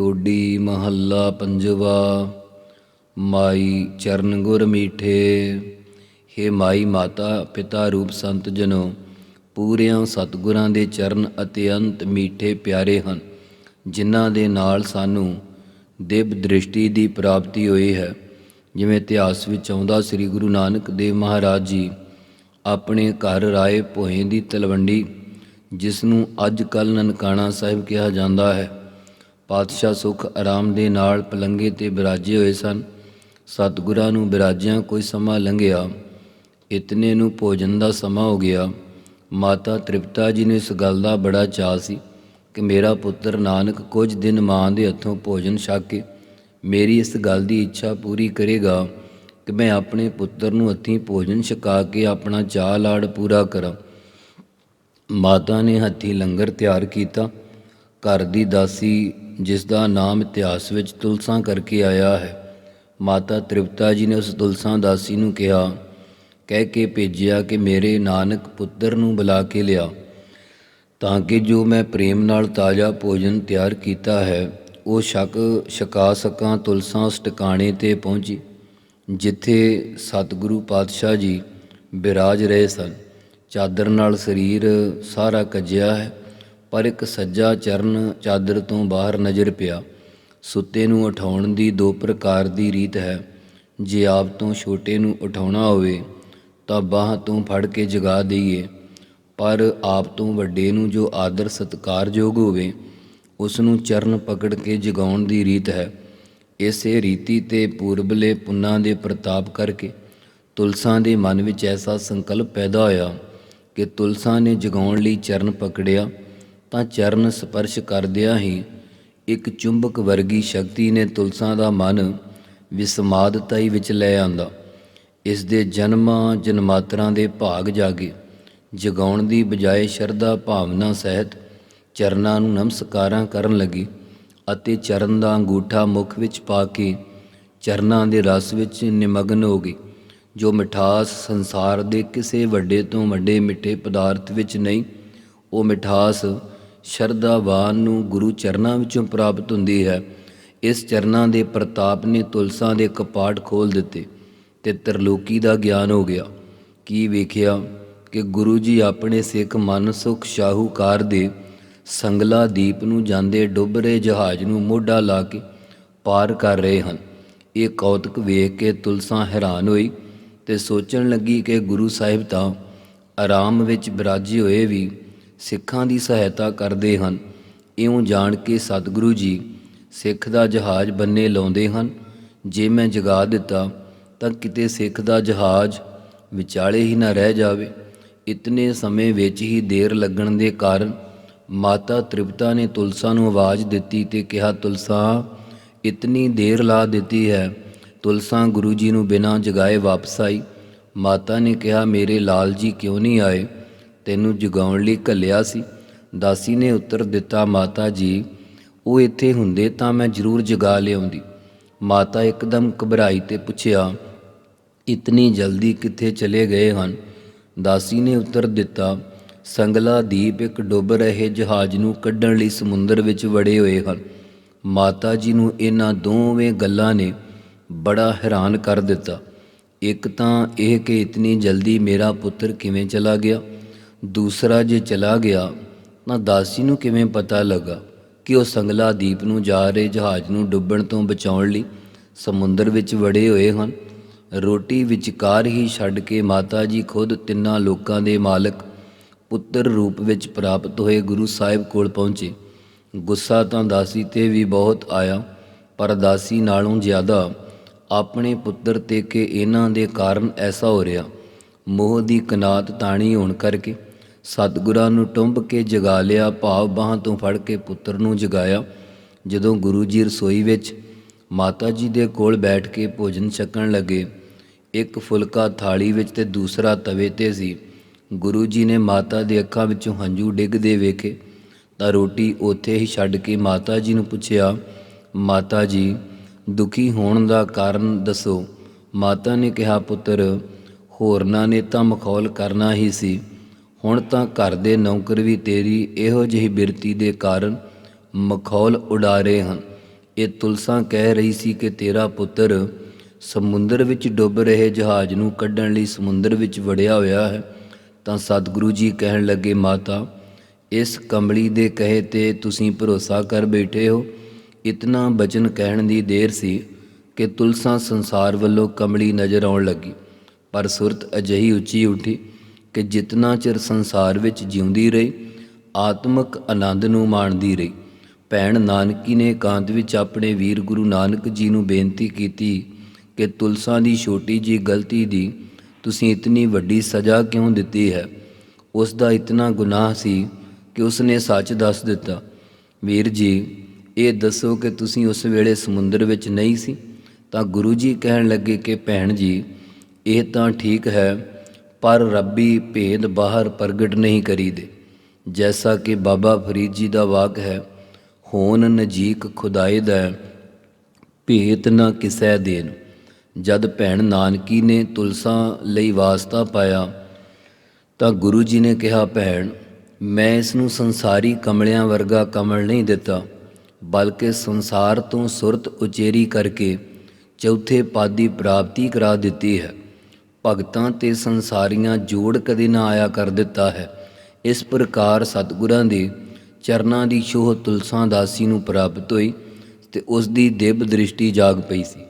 ਟੋਡੀ ਮਹੱਲਾ ਪੰਜਵਾ, ਮਾਈ ਚਰਨ ਗੁਰ ਮੀਠੇ। ਹੇ ਮਾਈ ਮਾਤਾ, ਪਿਤਾ ਰੂਪ ਸੰਤ ਜਨੋ, ਪੂਰਿਆਂ ਸਤਿਗੁਰਾਂ ਦੇ ਚਰਨ ਅਤਿਅੰਤ ਮੀਠੇ ਪਿਆਰੇ ਹਨ, ਜਿਨ੍ਹਾਂ ਦੇ ਨਾਲ ਸਾਨੂੰ ਦਿਵ ਦ੍ਰਿਸ਼ਟੀ ਦੀ ਪ੍ਰਾਪਤੀ ਹੋਈ ਹੈ। ਜਿਵੇਂ ਇਤਿਹਾਸ ਵਿੱਚ ਆਉਂਦਾ, ਸ੍ਰੀ ਗੁਰੂ ਨਾਨਕ ਦੇਵ ਮਹਾਰਾਜ ਜੀ ਆਪਣੇ ਘਰ ਰਾਏ ਭੋਏ ਦੀ ਤਲਵੰਡੀ, ਜਿਸ ਨੂੰ ਅੱਜ ਕੱਲ ਨਨਕਾਣਾ ਸਾਹਿਬ ਕਿਹਾ ਜਾਂਦਾ ਹੈ। ਪਾਤਸ਼ਾਹ ਸੁਖ ਆਰਾਮ ਦੇ ਨਾਲ ਪਲੰਗੇ ਤੇ ਬਿਰਾਜੇ ਹੋਏ ਸਨ। ਸਤਿਗੁਰਾਂ ਨੂੰ ਬਿਰਾਜਿਆਂ ਕੋਈ ਸਮਾਂ ਲੰਘਿਆ। ਇਤਨੇ ਨੂੰ ਭੋਜਨ ਦਾ ਸਮਾਂ ਹੋ ਗਿਆ। ਮਾਤਾ ਤ੍ਰਿਪਤਾ ਜੀ ਨੂੰ ਇਸ ਗੱਲ ਦਾ ਬੜਾ ਚਾਅ ਸੀ ਕਿ ਮੇਰਾ ਪੁੱਤਰ ਨਾਨਕ ਕੁਝ ਦਿਨ ਮਾਂ ਦੇ ਹੱਥੋਂ ਭੋਜਨ ਛਕ ਕੇ ਮੇਰੀ ਇਸ ਗੱਲ ਦੀ ਇੱਛਾ ਪੂਰੀ ਕਰੇਗਾ ਕਿ ਮੈਂ ਆਪਣੇ ਪੁੱਤਰ ਨੂੰ ਹੱਥੀਂ ਭੋਜਨ ਛਕਾ ਕੇ ਆਪਣਾ ਚਾਅ ਲਾੜ ਪੂਰਾ ਕਰਾਂ। ਮਾਤਾ ਨੇ ਹੱਥੀਂ ਲੰਗਰ ਤਿਆਰ ਕੀਤਾ। ਘਰ ਦੀ ਦਾਸੀ ਜਿਸ ਦਾ ਨਾਮ ਇਤਿਹਾਸ ਵਿੱਚ ਤੁਲਸਾਂ ਕਰਕੇ ਆਇਆ ਹੈ। ਮਾਤਾ ਤ੍ਰਿਪਤਾ ਜੀ ਨੇ ਉਸ ਤੁਲਸਾਂ ਦਾਸੀ ਨੂੰ ਕਿਹਾ, ਕਹਿ ਕੇ ਭੇਜਿਆ ਕਿ ਮੇਰੇ ਨਾਨਕ ਪੁੱਤਰ ਨੂੰ ਬੁਲਾ ਕੇ ਲਿਆ, ਤਾਂ ਕਿ ਜੋ ਮੈਂ ਪ੍ਰੇਮ ਨਾਲ ਤਾਜ਼ਾ ਭੋਜਨ ਤਿਆਰ ਕੀਤਾ ਹੈ, ਉਹ ਸ਼ੱਕ ਸ਼ਕਾ ਸਕਾਂ ਤੁਲਸਾਂ ਉਸ ਟਿਕਾਣੇ ਤੇ ਪਹੁੰਚੀ, ਜਿੱਥੇ ਸਤਿਗੁਰੂ ਪਾਤਸ਼ਾਹ ਜੀ ਬਿਰਾਜ ਰਹੇ ਸਨ। ਚਾਦਰ ਨਾਲ ਸਰੀਰ ਸਾਰਾ ਕੱਜਿਆ ਹੈ। ਪਰ ਇੱਕ ਸੱਜਾ ਚਰਨ ਚਾਦਰ ਤੋਂ ਬਾਹਰ ਨਜ਼ਰ ਪਿਆ। ਸੁੱਤੇ ਨੂੰ ਉਠਾਉਣ ਦੀ ਦੋ ਪ੍ਰਕਾਰ ਦੀ ਰੀਤ ਹੈ। ਜੇ ਆਪ ਤੋਂ ਛੋਟੇ ਨੂੰ ਉਠਾਉਣਾ ਹੋਵੇ, ਤਾਂ ਬਾਹ ਤੋਂ ਫੜ ਕੇ ਜਗਾ ਦਈਏ। ਪਰ ਆਪ ਤੋਂ ਵੱਡੇ ਨੂੰ ਜੋ ਆਦਰ ਸਤਿਕਾਰਯੋਗ ਹੋਵੇ, ਉਸ ਨੂੰ ਚਰਨ ਪਕੜ ਕੇ ਜਗਾਉਣ ਦੀ ਰੀਤ ਹੈ। ਇਸੇ ਰੀਤੀ ਤੇ ਪੂਰਬਲੇ ਪੁੰਨਾਂ ਦੇ ਪ੍ਰਤਾਪ ਕਰਕੇ ਤੁਲਸਾਂ ਦੇ ਮਨ ਵਿੱਚ ਐਸਾ ਸੰਕਲਪ ਪੈਦਾ ਹੋਇਆ ਕਿ ਤੁਲਸਾਂ ਨੇ ਜਗਾਉਣ ਲਈ ਚਰਨ ਪਕੜਿਆ ਤਾਂ ਚਰਨ ਸਪਰਸ਼ ਕਰਦਿਆਂ ਹੀ ਇੱਕ ਚੁੰਬਕ ਵਰਗੀ ਸ਼ਕਤੀ ਨੇ ਤੁਲਸਾਂ ਦਾ ਮਨ ਵਿਸਮਾਦਤਾਈ ਵਿੱਚ ਲੈ ਆਂਦਾ। ਇਸ ਦੇ ਜਨਮਾਂ ਜਨਮਾਤਰਾਂ ਦੇ ਭਾਗ ਜਾਗੇ, ਜਗਾਉਣ ਦੀ ਬਜਾਏ ਸ਼ਰਧਾ ਭਾਵਨਾ ਸਹਿਤ ਚਰਨਾਂ ਨੂੰ ਨਮਸਕਾਰਾਂ ਕਰਨ ਲੱਗੀ ਅਤੇ ਚਰਨ ਦਾ ਅੰਗੂਠਾ ਮੁਖ ਵਿੱਚ ਪਾ ਕੇ ਚਰਨਾਂ ਦੇ ਰਸ ਵਿੱਚ ਨਿਮਗਨ ਹੋ ਗਈ, ਜੋ ਮਿਠਾਸ ਸੰਸਾਰ ਦੇ ਕਿਸੇ ਵੱਡੇ ਤੋਂ ਵੱਡੇ ਮਿੱਠੇ ਪਦਾਰਥ ਵਿੱਚ ਨਹੀਂ, ਉਹ ਮਿਠਾਸ ਸ਼ਰਧਾਵਾਨ ਨੂੰ ਗੁਰੂ ਚਰਨਾਂ ਵਿੱਚੋਂ ਪ੍ਰਾਪਤ ਹੁੰਦੀ ਹੈ। ਇਸ ਚਰਨਾਂ ਦੇ ਪ੍ਰਤਾਪ ਨੇ ਤੁਲਸਾਂ ਦੇ ਕਪਾਟ ਖੋਲ ਦਿੱਤੇ ਤੇ ਤਰਲੋਕੀ ਦਾ ਗਿਆਨ ਹੋ ਗਿਆ। ਕੀ ਵੇਖਿਆ ਕਿ ਗੁਰੂ ਜੀ ਆਪਣੇ ਸਿੱਖ ਮਨ ਸੁਖ ਸ਼ਾਹੂਕਾਰ ਦੇ ਸੰਗਲਾ ਦੀਪ ਨੂੰ ਜਾਂਦੇ ਡੁੱਬ ਰਹੇ ਜਹਾਜ਼ ਨੂੰ ਮੋਢਾ ਲਾ ਕੇ ਪਾਰ ਕਰ ਰਹੇ ਹਨ। ਇਹ ਕੌਤਕ ਵੇਖ ਕੇ ਤੁਲਸਾਂ ਹੈਰਾਨ ਹੋਈ ਤੇ ਸੋਚਣ ਲੱਗੀ ਕਿ ਗੁਰੂ ਸਾਹਿਬ ਤਾਂ ਆਰਾਮ ਵਿੱਚ ਬਿਰਾਜੇ ਹੋਏ ਵੀ ਸਿੱਖਾਂ ਦੀ ਸਹਾਇਤਾ ਕਰਦੇ ਹਨ। ਇਉਂ ਜਾਣ ਕੇ ਸਤਿਗੁਰੂ ਜੀ ਸਿੱਖ ਦਾ ਜਹਾਜ਼ ਬੰਨੇ ਲਾਉਂਦੇ ਹਨ। ਜੇ ਮੈਂ ਜਗਾ ਦਿੱਤਾ, ਤਾਂ ਕਿਤੇ ਸਿੱਖ ਦਾ ਜਹਾਜ਼ ਵਿਚਾਲੇ ਹੀ ਨਾ ਰਹਿ ਜਾਵੇ। ਇਤਨੇ ਸਮੇਂ ਵਿੱਚ ਹੀ ਦੇਰ ਲੱਗਣ ਦੇ ਕਾਰਨ ਮਾਤਾ ਤ੍ਰਿਪਤਾ ਨੇ ਤੁਲਸਾ ਨੂੰ ਆਵਾਜ਼ ਦਿੱਤੀ ਤੇ ਕਿਹਾ, ਤੁਲਸਾ, ਇਤਨੀ ਦੇਰ ਲਾ ਦਿੱਤੀ ਹੈ। ਤੁਲਸਾ ਗੁਰੂ ਜੀ ਨੂੰ ਬਿਨਾਂ ਜਗਾਏ ਵਾਪਸ ਆਈ। ਮਾਤਾ ਨੇ ਕਿਹਾ, ਮੇਰੇ ਲਾਲ ਜੀ ਕਿਉਂ ਨਹੀਂ ਆਏ? ਤੈਨੂੰ ਜਗਾਉਣ ਲਈ ਘੱਲਿਆ ਸੀ। ਦਾਸੀ ਨੇ ਉੱਤਰ ਦਿੱਤਾ, ਮਾਤਾ ਜੀ, ਉਹ ਇੱਥੇ ਹੁੰਦੇ ਤਾਂ ਮੈਂ ਜ਼ਰੂਰ ਜਗਾ ਲਿਆਉਂਦੀ। ਮਾਤਾ ਇੱਕਦਮ ਘਬਰਾਈ ਤੇ ਪੁੱਛਿਆ, ਇਤਨੀ ਜਲਦੀ ਕਿੱਥੇ ਚਲੇ ਗਏ ਹਨ? ਦਾਸੀ ਨੇ ਉੱਤਰ ਦਿੱਤਾ, ਸੰਗਲਾ ਦੀਪ ਇੱਕ ਡੁੱਬ ਰਹੇ ਜਹਾਜ਼ ਨੂੰ ਕੱਢਣ ਲਈ ਸਮੁੰਦਰ ਵਿੱਚ ਵੜੇ ਹੋਏ ਹਨ। ਮਾਤਾ ਜੀ ਨੂੰ ਇਹਨਾਂ ਦੋਵੇਂ ਗੱਲਾਂ ਨੇ ਬੜਾ ਹੈਰਾਨ ਕਰ ਦਿੱਤਾ। ਇੱਕ ਤਾਂ ਇਹ ਕਿ ਇਤਨੀ ਜਲਦੀ ਮੇਰਾ ਪੁੱਤਰ ਕਿਵੇਂ ਚਲਾ ਗਿਆ? ਦੂਸਰਾ ਜੇ ਚਲਾ ਗਿਆ, ਤਾਂ ਦਾਸੀ ਨੂੰ ਕਿਵੇਂ ਪਤਾ ਲੱਗਾ ਕਿ ਉਹ ਸੰਗਲਾ ਦੀਪ ਨੂੰ ਜਾ ਰਹੇ ਜਹਾਜ਼ ਨੂੰ ਡੁੱਬਣ ਤੋਂ ਬਚਾਉਣ ਲਈ ਸਮੁੰਦਰ ਵਿੱਚ ਵੜੇ ਹੋਏ ਹਨ? ਰੋਟੀ ਵਿਚਕਾਰ ਹੀ ਛੱਡ ਕੇ ਮਾਤਾ ਜੀ ਖੁਦ ਤਿੰਨਾਂ ਲੋਕਾਂ ਦੇ ਮਾਲਕ ਪੁੱਤਰ ਰੂਪ ਵਿੱਚ ਪ੍ਰਾਪਤ ਹੋਏ ਗੁਰੂ ਸਾਹਿਬ ਕੋਲ ਪਹੁੰਚੇ। ਗੁੱਸਾ ਤਾਂ ਦਾਸੀ ਤੇ ਵੀ ਬਹੁਤ ਆਇਆ, ਪਰ ਦਾਸੀ ਨਾਲੋਂ ਜ਼ਿਆਦਾ ਆਪਣੇ ਪੁੱਤਰ ਤੇ ਕਿ ਇਹਨਾਂ ਦੇ ਕਾਰਨ ਐਸਾ ਹੋ ਰਿਹਾ। ਮੋਹ ਦੀ ਕਨਾਤ ਤਾਣੀ ਹੋਣ ਕਰਕੇ ਸਤਿਗੁਰਾਂ ਨੂੰ ਟੁੰਬ ਕੇ ਜਗਾ ਲਿਆ, ਭਾਵ ਬਾਹਾਂ ਤੋਂ ਫੜ ਕੇ ਪੁੱਤਰ ਨੂੰ ਜਗਾਇਆ। ਜਦੋਂ ਗੁਰੂ ਜੀ ਰਸੋਈ ਵਿੱਚ ਮਾਤਾ ਜੀ ਦੇ ਕੋਲ ਬੈਠ ਕੇ ਭੋਜਨ ਛਕਣ ਲੱਗੇ, ਇੱਕ ਫੁਲਕਾ ਥਾਲੀ ਵਿੱਚ ਤੇ ਦੂਸਰਾ ਤਵੇ ਤੇ ਸੀ। ਗੁਰੂ ਜੀ ਨੇ ਮਾਤਾ ਦੇ ਅੱਖਾਂ ਵਿੱਚੋਂ ਹੰਝੂ ਡਿੱਗਦੇ ਵੇਖੇ, ਤਾਂ ਰੋਟੀ ਉੱਥੇ ਹੀ ਛੱਡ ਕੇ ਮਾਤਾ ਜੀ ਨੂੰ ਪੁੱਛਿਆ, ਮਾਤਾ ਜੀ, ਦੁਖੀ ਹੋਣ ਦਾ ਕਾਰਨ ਦੱਸੋ। ਮਾਤਾ ਨੇ ਕਿਹਾ, ਪੁੱਤਰ, ਹੋਰਨਾਂ ਨੇ ਤਾਂ ਮਖੌਲ ਕਰਨਾ ਹੀ ਸੀ। ਹੁਣ ਤਾਂ ਘਰ ਦੇ ਨੌਕਰ ਵੀ ਤੇਰੀ ਇਹੋ ਜਿਹੀ ਬਿਰਤੀ ਦੇ ਕਾਰਨ ਮਖੌਲ ਉਡਾ ਰਹੇ ਹਨ। ਇਹ ਤੁਲਸਾ ਕਹਿ ਰਹੀ ਸੀ ਕਿ ਤੇਰਾ ਪੁੱਤਰ ਸਮੁੰਦਰ ਵਿੱਚ ਡੁੱਬ ਰਹੇ ਜਹਾਜ਼ ਨੂੰ ਕੱਢਣ ਲਈ ਸਮੁੰਦਰ ਵਿੱਚ ਵੜਿਆ ਹੋਇਆ ਹੈ, ਤਾਂ ਸਤਿਗੁਰੂ ਜੀ ਕਹਿਣ ਲੱਗੇ, ਮਾਤਾ, ਇਸ ਕਮਲੀ ਦੇ ਕਹੇ ਤੇ ਤੁਸੀਂ ਭਰੋਸਾ ਕਰ ਬੈਠੇ ਹੋ। ਇਤਨਾ ਬਚਨ ਕਹਿਣ ਦੀ ਦੇਰ ਸੀ ਕਿ ਤੁਲਸਾਂ ਸੰਸਾਰ ਵੱਲੋਂ ਕਮਲੀ ਨਜ਼ਰ ਆਉਣ ਲੱਗੀ, ਪਰ ਸੁਰਤ ਅਜਿਹੀ ਉੱਚੀ ਉੱਠੀ ਕਿ ਜਿਤਨਾ ਚਿਰ ਸੰਸਾਰ ਵਿੱਚ ਜਿਉਂਦੀ ਰਹੀ, ਆਤਮਿਕ ਆਨੰਦ ਨੂੰ ਮਾਣਦੀ ਰਹੀ। ਭੈਣ ਨਾਨਕੀ ਨੇ ਕਾਂਤ ਵਿੱਚ ਆਪਣੇ ਵੀਰ ਗੁਰੂ ਨਾਨਕ ਜੀ ਨੂੰ ਬੇਨਤੀ ਕੀਤੀ ਕਿ ਤੁਲਸਾਂ ਦੀ ਛੋਟੀ ਜੀ ਗਲਤੀ ਦੀ ਤੁਸੀਂ ਇਤਨੀ ਵੱਡੀ ਸਜ਼ਾ ਕਿਉਂ ਦਿੱਤੀ ਹੈ? ਉਸ ਦਾ ਇਤਨਾ ਗੁਨਾਹ ਸੀ ਕਿ ਉਸ ਨੇ ਸੱਚ ਦੱਸ ਦਿੱਤਾ। ਵੀਰ ਜੀ, ਇਹ ਦੱਸੋ ਕਿ ਤੁਸੀਂ ਉਸ ਵੇਲੇ ਸਮੁੰਦਰ ਵਿੱਚ ਨਹੀਂ ਸੀ? ਤਾਂ ਗੁਰੂ ਜੀ ਕਹਿਣ ਲੱਗੇ ਕਿ ਭੈਣ ਜੀ, ਇਹ ਤਾਂ ਠੀਕ ਹੈ ਪਰ ਰੱਬੀ ਭੇਦ ਬਾਹਰ ਪ੍ਰਗਟ ਨਹੀਂ ਕਰੀਦੇ। ਜੈਸਾ ਕਿ ਬਾਬਾ ਫਰੀਦ ਜੀ ਦਾ ਵਾਕ ਹੈ, ਹੋਣ ਨਜੀਕ ਖੁਦਾਏ ਦਾ ਭੇਤ ਨਾ ਕਿਸੈ ਦੇਨ ਜਦ ਭੈਣ ਨਾਨਕੀ ਨੇ ਤੁਲਸਾਂ ਲਈ ਵਾਸਤਾ ਪਾਇਆ, ਤਾਂ ਗੁਰੂ ਜੀ ਨੇ ਕਿਹਾ, ਭੈਣ, ਮੈਂ ਇਸ ਨੂੰ ਸੰਸਾਰੀ ਕਮਲਿਆਂ ਵਰਗਾ ਕਮਲ ਨਹੀਂ ਦਿੱਤਾ, ਬਲਕਿ ਸੰਸਾਰ ਤੋਂ ਸੁਰਤ ਉਚੇਰੀ ਕਰਕੇ ਚੌਥੇ ਪਦ ਦੀ ਪ੍ਰਾਪਤੀ ਕਰਾ ਦਿੱਤੀ ਹੈ। ਭਗਤਾਂ ਤੇ ਸੰਸਾਰੀਆਂ ਜੋੜ ਕਦੇ ਨਾ ਆਇਆ ਕਰ ਦਿੱਤਾ ਹੈ। ਇਸ ਪ੍ਰਕਾਰ ਸਤਿਗੁਰਾਂ ਦੇ ਚਰਨਾਂ ਦੀ ਸ਼ੋਹ ਤੁਲਸਾਂ ਦਾਸੀ ਨੂੰ ਪ੍ਰਾਪਤ ਹੋਈ ਤੇ ਉਸ ਦੀ ਦਿਵ ਦ੍ਰਿਸ਼ਟੀ ਜਾਗ ਪਈ ਸੀ।